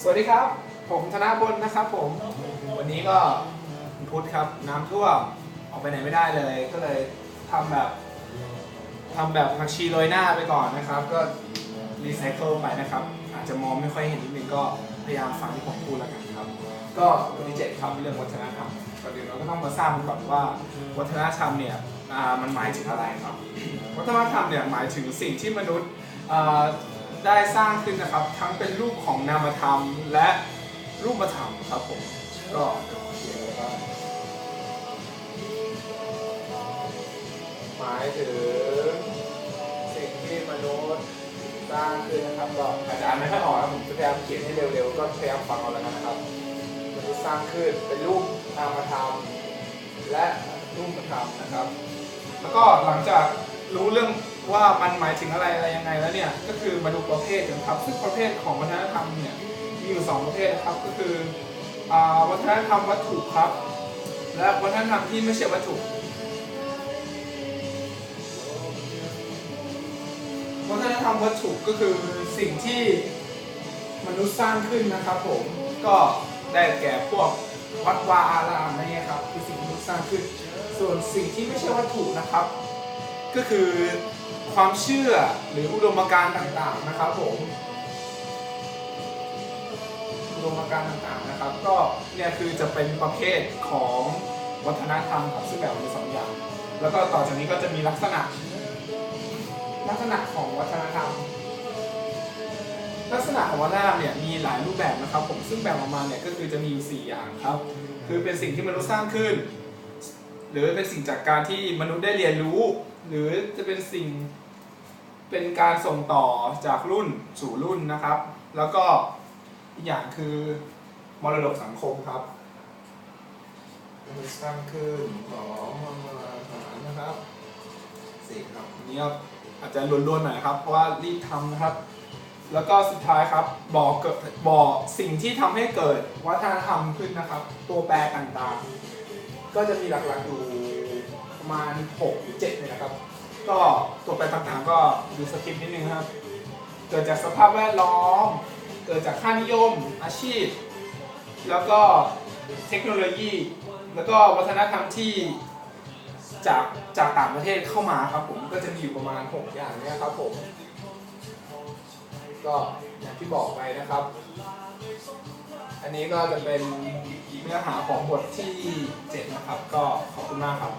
สวัสดีครับ ผมธนาบลนะครับผม วันนี้ก็พุธครับน้ำท่วมออกไปไหนไม่ได้เลย ก็เลยทำแบบทำแบบผักชีโรยหน้าไปก่อนนะครับ ก็รีไซเคิลไปนะครับ อาจจะมองไม่ค่อยเห็นนิดนึงก็พยายามฟังที่ผมพูดแล้วกันครับ ก็วันที่เจ็ดครับเรื่องวัฒนธรรมก่อนอื่นเราก็ต้องมาทราบกันก่อนว่าวัฒนธรรมเนี่ยมันหมายถึงอะไรครับ วัฒนธรรมเนี่ยหมายถึงสิ่งที่มนุษย์ ได้สร้างขึ้นนะครับ ทั้งเป็นรูปของนามธรรมและรูปธรรมครับผมก็เขียนไว้ว่าหมายถึงสิ่งที่มนุษย์สร้างขึ้นนะครับก็อาจจะอ่านไม่ค่อยออกนะผมจะพยายามเขียนให้เร็วๆ ก็พยายามฟังเอาแล้วกันนะครับมนุษย์สร้างขึ้นเป็นรูปนามธรรมและรูปธรรมนะครับ แล้วก็หลังจาก รู้เรื่องว่ามันหมายถึงอะไรอะไรยังไงแล้วเนี่ยก็คือมาดูประเภทกันครับซึ่งประเภทของวัฒนธรรมเนี่ยมีอยู่สองประเภทนะครับก็คืออวัฒนธรรมวัตถุครับ และวัฒนธรรมที่ไม่ใช่วัตถุ วัฒนธรรมวัตถุก็คือสิ่งที่มนุษย์สร้างขึ้นนะครับผมก็ได้แก่พวกวัดวาอารามอะไรเงี้ยครับคือสิ่งที่มนุษย์สร้างขึ้น ส่วนสิ่งที่ไม่ใช่วัตถุนะครับ ก็คือความเชื่อหรืออุดมการณ์ต่างๆนะครับผมอุดมการณ์ต่างๆนะครับ ก็เนี่ยคือจะเป็นประเภทของวัฒนธรรมครับซึ่งแบ่งเป็นสองอย่าง แล้วก็ต่อจากนี้ก็จะมีลักษณะ ลักษณะของวัฒนธรรม ลักษณะของวัฒนธรรมเนี่ยมีหลายรูปแบบนะครับ ผมซึ่งแบ่งออกมาเนี่ยก็คือจะมีอยู่สี่อย่างครับ คือเป็นสิ่งที่มนุษย์สร้างขึ้น หรือเป็นสิ่งจากการที่มนุษย์ได้เรียนรู้ หรือจะเป็นสิ่งเป็นการส่งต่อจากรุ่นสู่รุ่นนะครับ แล้วก็อีกอย่างคือมรดกสังคมครับมนุษย์สร้างขึ้นของอาหารนะครับสี่ครับอันนี้ก็อาจจะล้วนๆหน่อยนะครับเพราะว่ารีบทำนะครับ แล้วก็สุดท้ายครับบอกเกิดบอกสิ่งที่ทำให้เกิดวัฒนธรรมขึ้นนะครับ ตัวแปรต่างๆ ก็จะมีหลักๆอยู่ประมาณ6หรือ7เลยนะครับ ก็ตัวแปรต่างๆก็ดูสคริปต์นิดนึงครับ เกิดจากสภาพแวดล้อม เกิดจากค่านิยม อาชีพ แล้วก็เทคโนโลยี แล้วก็วัฒนธรรมที่จากจากต่างประเทศเข้ามาครับผมก็จะมีอยู่ประมาณ 6 อย่างเนี้ยครับผม ก็อย่างที่บอกไปนะครับ อันนี้ก็จะเป็นเนื้อหาของบทที่ 7 นะครับ ก็ขอบคุณมากครับ